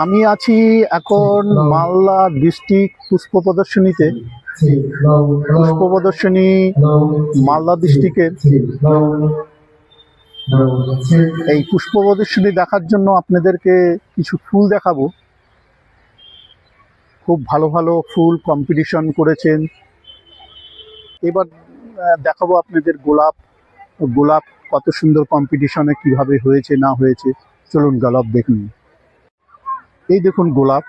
আমি আছি এখন মালদা ডিস্ট্রিক্ট পুষ্প প্রদর্শনীতে। পুষ্প প্রদর্শনী মালদা ডিস্ট্রিক্টের। এই পুষ্প প্রদর্শনী দেখার জন্য আপনাদেরকে কিছু ফুল দেখাবো। খুব ভালো ভালো ফুল কম্পিটিশন করেছেন। এবার দেখাবো আপনাদের গোলাপ। গোলাপ কত সুন্দর কম্পিটিশনে কীভাবে হয়েছে, না হয়েছে। চলুন, গোলাপ দেখুন এই দেখুন গোলাপ।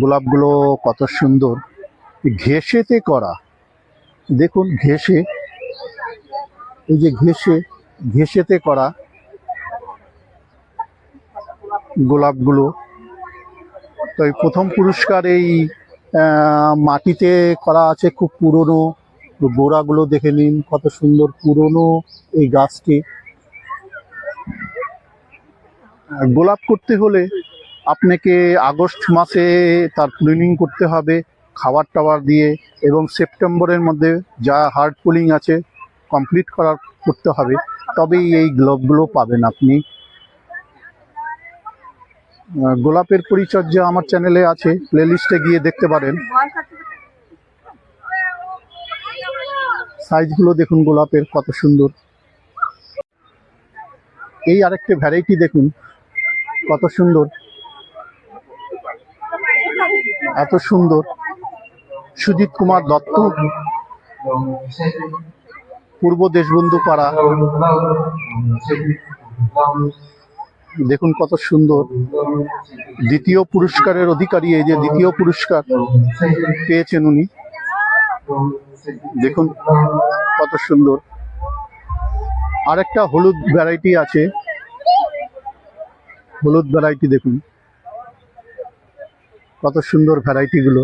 গোলাপগুলো কত সুন্দর। ঘেসেতে করা। দেখুন ঘেসে এই যে ঘেসে ঘেসেতে করা গোলাপগুলো। তো এই প্রথম পুরস্কার এই মাটিতে করা আছে খুব পুরনো। গোড়াগুলো দেখে নিন কত সুন্দর পুরনো এই গাছটি। গোলাপ করতে হলে আপনাকে আগস্ট মাসে তার প্রুনিং করতে হবে, খাবার টাবার দিয়ে এবং সেপ্টেম্বরের মধ্যে যা হার্ড পুলিং আছে কমপ্লিট করার করতে হবে, তবেই এই গ্লোভগুলো পাবেন আপনি। গোলাপের পরিচর্যা আমার চ্যানেলে আছে প্লেলিস্টে গিয়ে দেখতে পারেন। সাইজগুলো দেখুন গোলাপের কত সুন্দর। এই আরেকটা ভ্যারাইটি দেখুন। কত সুন্দর। এত সুন্দর। সুজিত কুমার দত্ত, পূর্ব দেশবন্ধু পাড়া দেখুন কত সুন্দর। দ্বিতীয় পুরস্কারের অধিকারী, এই যে দ্বিতীয় পুরস্কার পেয়েছেন উনি। দেখুন কত সুন্দর। আরেকটা হলুদ ভ্যারাইটি আছে। হলুদ ভ্যারাইটি দেখুন। কত সুন্দর ভ্যারাইটিগুলো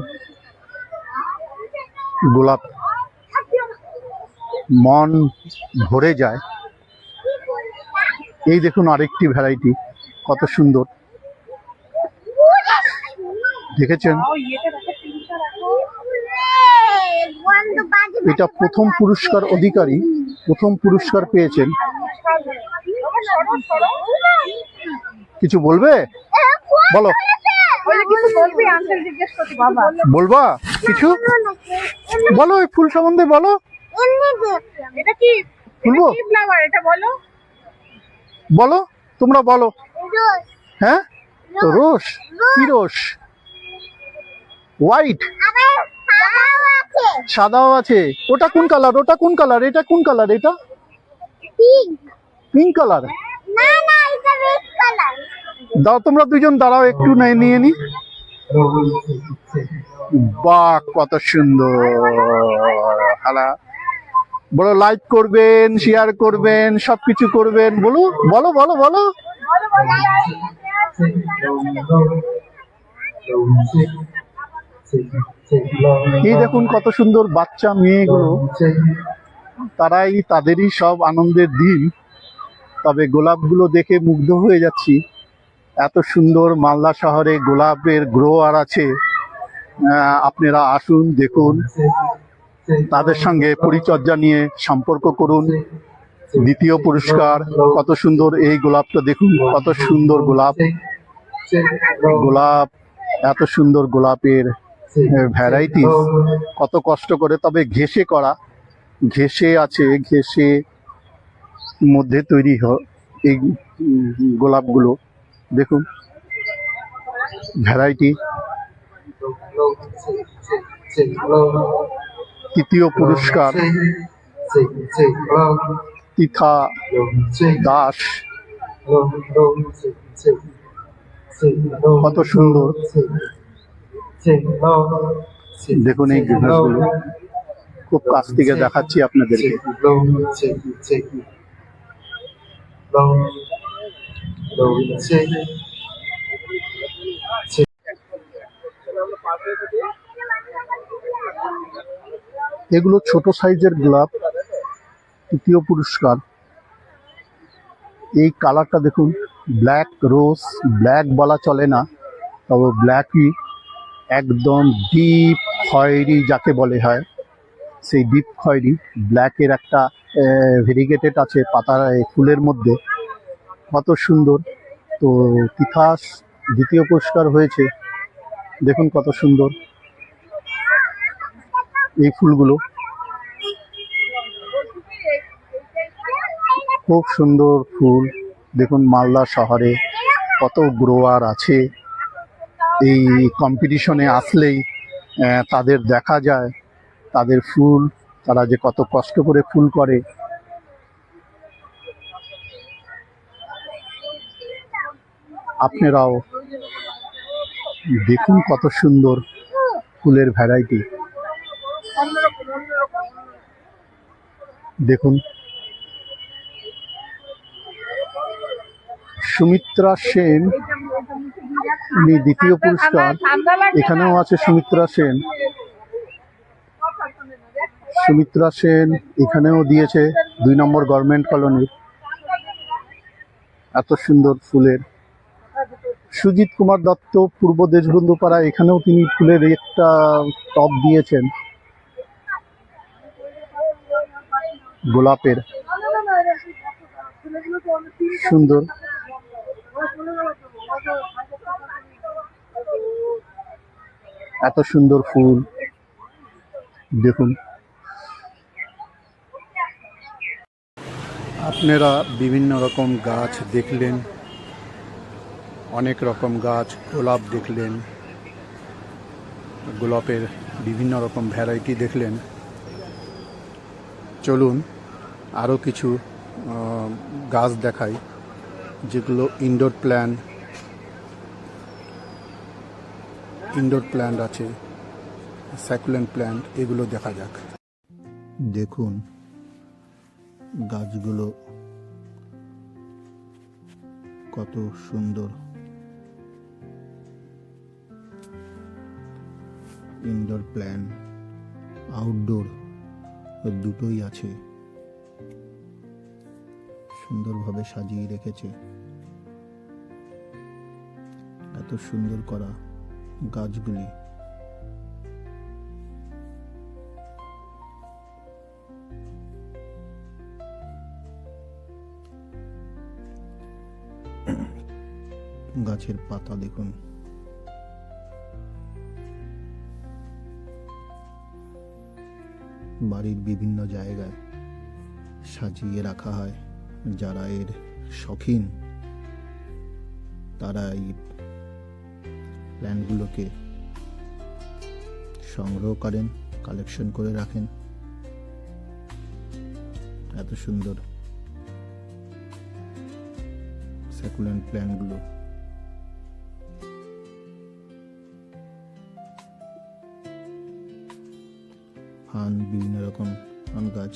গোলাপ মন ভরে যায়। এই দেখুন আরেকটি ভ্যারাইটি কত সুন্দর। দেখেছেন? এটা প্রথম পুরস্কার অধিকারী, প্রথম পুরস্কার পেয়েছেন। কিছু বলবে? বলো। বলবা? কিছু? বলো এই ফুল সম্বন্ধে বলো। বলব বলো তোমরা বলো। হ্যাঁ? রোস কি রোস হোয়াইট সাদাও আছে। ওটা কোন কালার ওটা কোন কালার এটা কোন কালার এটা? পিঙ্ক কালার দাও, তোমরা দুজন দাঁড়াও, একটু নিয়ে নিয়ে নি। বাহ, কত সুন্দর। হালা বলো লাইক করবেন শেয়ার করবেন, সবকিছু করবেন, বলো বলো বলো বলো। এই দেখুন কত সুন্দর বাচ্চা, মেয়েগুলো। তারাই তাদেরই সব আনন্দের দিন। তবে গোলাপগুলো দেখে মুগ্ধ হয়ে যাচ্ছি। এত সুন্দর মালদা শহরে গোলাপের গ্রোয়ার আছে। আপনারা আসুন, দেখুন। তাদের সঙ্গে পরিচর্যা নিয়ে সম্পর্ক করুন। দ্বিতীয় পুরস্কার, কত সুন্দর এই গোলাপটা দেখুন, কত সুন্দর গোলাপ। গোলাপ, এত সুন্দর গোলাপের ভ্যারাইটি কত কষ্ট করে, তবে ঘেসে করা। ঘেসে আছে ঘেসে মধ্যে তৈরি হয় এই গোলাপগুলো। দেখুন ভ্যারাইটি তৃতীয় পুরস্কার। তিথা দাস। কত সুন্দর। দেখুন এই গাছগুলো খুব কাছ থেকে দেখাচ্ছি আপনাদেরকে। এগুলো ছোট সাইজের গোলাপ তৃতীয় পুরস্কার। এই কালারটা দেখুন, ব্ল্যাক রোজ, ব্ল্যাক বলা চলে না, তবে ব্ল্যাকই একদম ডিপ খয়েরি যাকে বলে হয়। সেই ডিপ খয়েরি, ব্ল্যাকের একটা ভেরিগেটেড আছে পাতার এ, ফুলের মধ্যে। কত সুন্দর। তো তিতাস দ্বিতীয় পুরস্কার হয়েছে। দেখুন কত সুন্দর। এই ফুলগুলো। খুব সুন্দর ফুল। দেখুন মালদা শহরে কত গ্রোয়ার আছে। এই কম্পিটিশনে আসলেই তাদের দেখা যায়। তাদের ফুল তারা যে কত কষ্ট করে ফুল করে। আপনারাও দেখুন কত সুন্দর ফুলের ভ্যারাইটি দেখুন। সুমিত্রা সেন, উনি দ্বিতীয় পুরস্কার। এখানেও আছে সুমিত্রা সেন। সুমিত্রা সেন এখানেও দিয়েছে দুই নম্বর গভর্নমেন্ট কলোনির এত সুন্দর ফুলের। সুজিত কুমার দত্ত পূর্ব দেশবন্ধু পাড়া এখানেও তিনি ফুলের একটা টপ দিয়েছেন। গোলাপের। সুন্দর। এত সুন্দর ফুল। দেখুন। আপনারা বিভিন্ন রকম গাছ দেখলেন, অনেক রকম গাছ, গোলাপ দেখলেন, গোলাপের বিভিন্ন রকম ভ্যারাইটি দেখলেন। চলুন আরও কিছু গাছ দেখাই, যেগুলো ইনডোর প্ল্যান্ট ইনডোর প্ল্যান্ট আছে সাইকুলেন্ট প্ল্যান্ট এগুলো দেখা যাক। দেখুন গাছগুলো কত সুন্দর। ইনডোর প্ল্যান আউটডোর দুটোই আছে। সুন্দরভাবে সাজিয়ে রেখেছে। এত সুন্দর করা গাছগুলি। গাছের পাতা দেখুন। বাড়ির বিভিন্ন জায়গায় সাজিয়ে রাখা হয়, যারা এর শখিন, তারা এই প্ল্যান্টগুলোকে সংগ্রহ করেন, কালেকশন করে রাখেন। এত সুন্দর স্যাকুলেন্ট প্ল্যান্টগুলো ফান বিভিন্ন রকম ফান গাছ।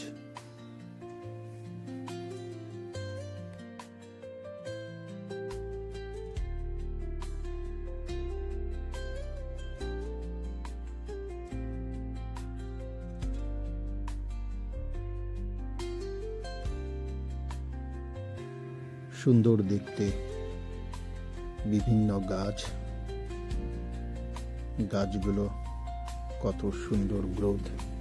সুন্দর দেখতে বিভিন্ন গাছ। গাছগুলো কত সুন্দর গ্রোথ।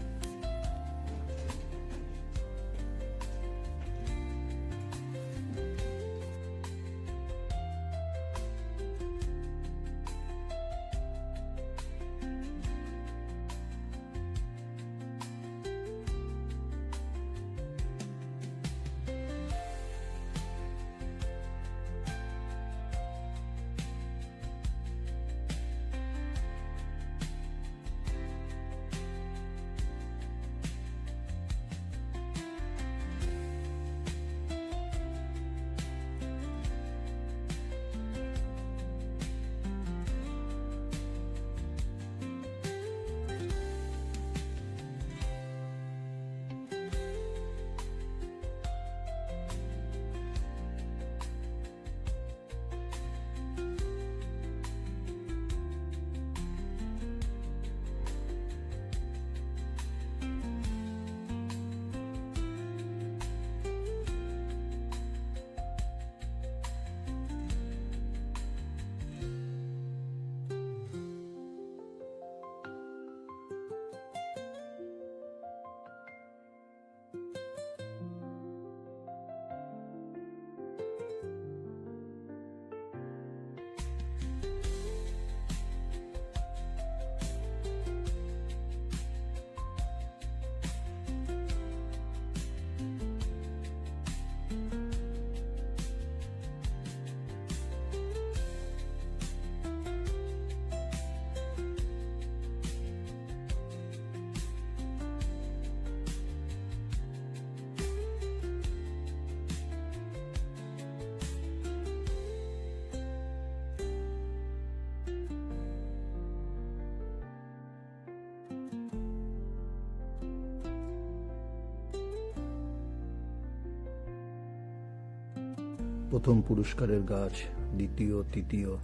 প্রথম পুরস্কারের গাছ, দ্বিতীয়, তৃতীয়।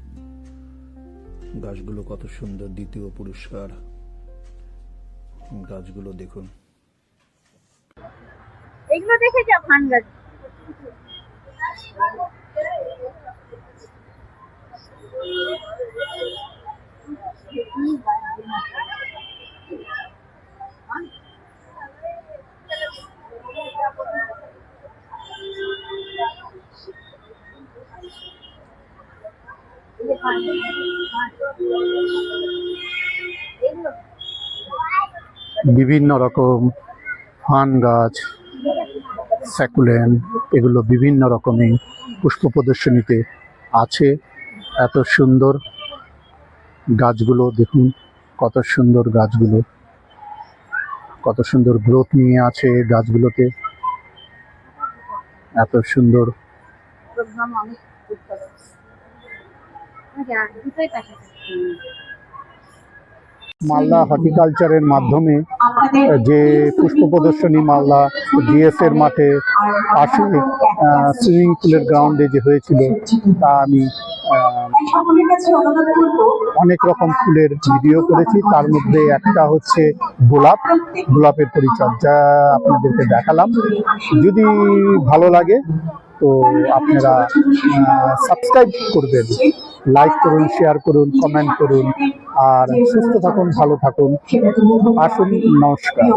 গাছগুলো কত সুন্দর, দ্বিতীয় পুরস্কার। গাছগুলো দেখুন। এগুলো দেখে যা ফান গাছ এগুলো বিভিন্ন রকম ফান গাছ স্যাকুলেন এগুলো বিভিন্ন রকমের পুষ্প প্রদর্শনীতে আছে। এত সুন্দর গাছগুলো, দেখুন কত সুন্দর গাছগুলো। কত সুন্দর গ্রোথ নিয়ে আছে গাছগুলোতে। এত সুন্দর। মালদা হর্টিকালচারের মাধ্যমে যে পুষ্প প্রদর্শনী মালদা ডিএস এর মাঠে পাশে সুইমিং পুলের গ্রাউন্ডে যে হয়েছিল, তা আমি অনেক রকম ফুলের ভিডিও করেছি। তার মধ্যে একটা হচ্ছে গোলাপ, গোলাপের পরিচর্যা আপনাদেরকে দেখালাম। যদি ভালো লাগে তো আপনারা সাবস্ক্রাইব করবেন লাইক করুন শেয়ার করুন কমেন্ট করুন, আর সুস্থ থাকুন, ভালো থাকুন। আসুন, নমস্কার।